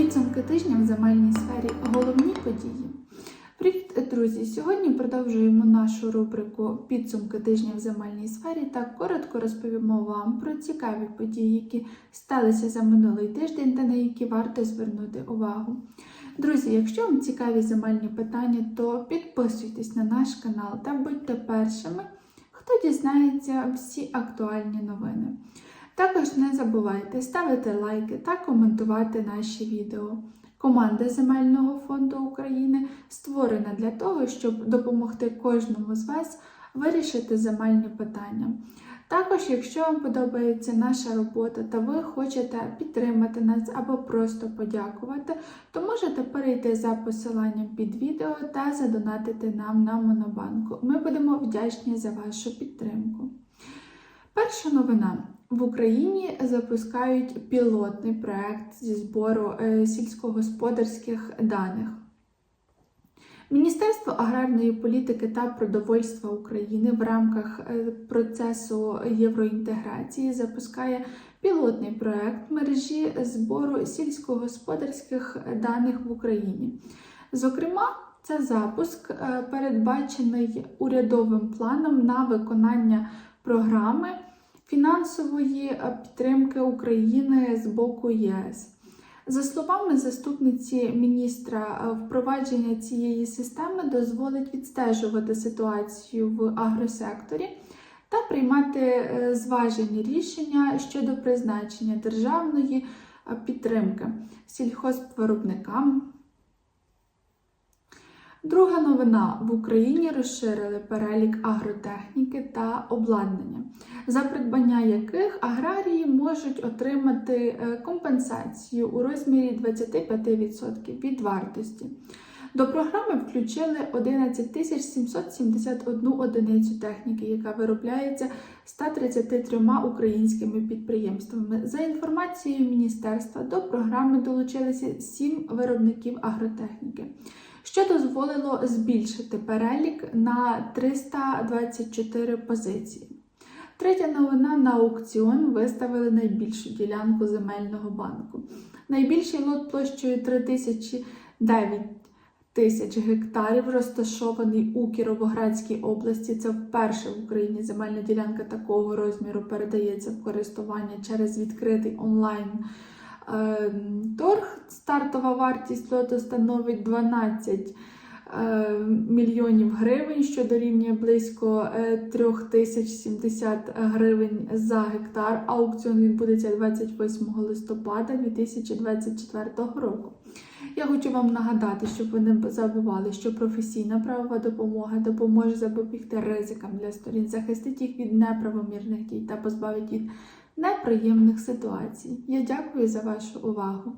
Підсумки тижня в земельній сфері головні події. Привіт, друзі! Сьогодні продовжуємо нашу рубрику Підсумки тижня в земельній сфері та коротко розповімо вам про цікаві події, які сталися за минулий тиждень та на які варто звернути увагу. Друзі, якщо вам цікаві земельні питання, то підписуйтесь на наш канал та будьте першими, хто дізнається всі актуальні новини. Також не забувайте ставити лайки та коментувати наші відео. Команда Земельного фонду України створена для того, щоб допомогти кожному з вас вирішити земельні питання. Також, якщо вам подобається наша робота та ви хочете підтримати нас або просто подякувати, то можете перейти за посиланням під відео та задонатити нам на Монобанку. Ми будемо вдячні за вашу підтримку. Перша новина. В Україні запускають пілотний проект зі збору е, сільськогосподарських даних. Міністерство аграрної політики та продовольства України в рамках е, процесу євроінтеграції запускає пілотний проект мережі збору сільськогосподарських даних в Україні. Зокрема, це запуск е, передбачений урядовим планом на виконання програми фінансової е, підтримки України з боку ЄС. За словами заступниці міністра, е, впровадження цієї системи дозволить відстежувати ситуацію в агросекторі та приймати е, зважені рішення щодо призначення державної підтримки сільхозвиробникам. Друга новина в Україні розширили перелік агротехніки та обладнання, за придбання яких аграрії можуть отримати компенсацію у розмірі 25% від вартості. До програми включили 11 771 одиницю техніки, яка виробляється 133 українськими підприємствами. За інформацією міністерства, до програми долучилися 7 виробників агротехніки що дозволило збільшити перелік на 324 позиції. Третя новина на аукціон виставили найбільшу ділянку земельного банку. Найбільший лот площею 3009 тисяч гектарів розташований у Кіровоградській області. Це вперше в Україні земельна ділянка такого розміру передається в користування через відкритий онлайн. Торг стартова вартість лоту становить 12 е, мільйонів гривень, що дорівнює близько 3070 гривень за гектар. Аукціон відбудеться 28 листопада 2024 року. Я хочу вам нагадати, щоб ви не забували, що професійна правова допомога допоможе запобігти ризикам для сторін, захистить їх від неправомірних дій та позбавить їх неприємних ситуацій. Я дякую за вашу увагу.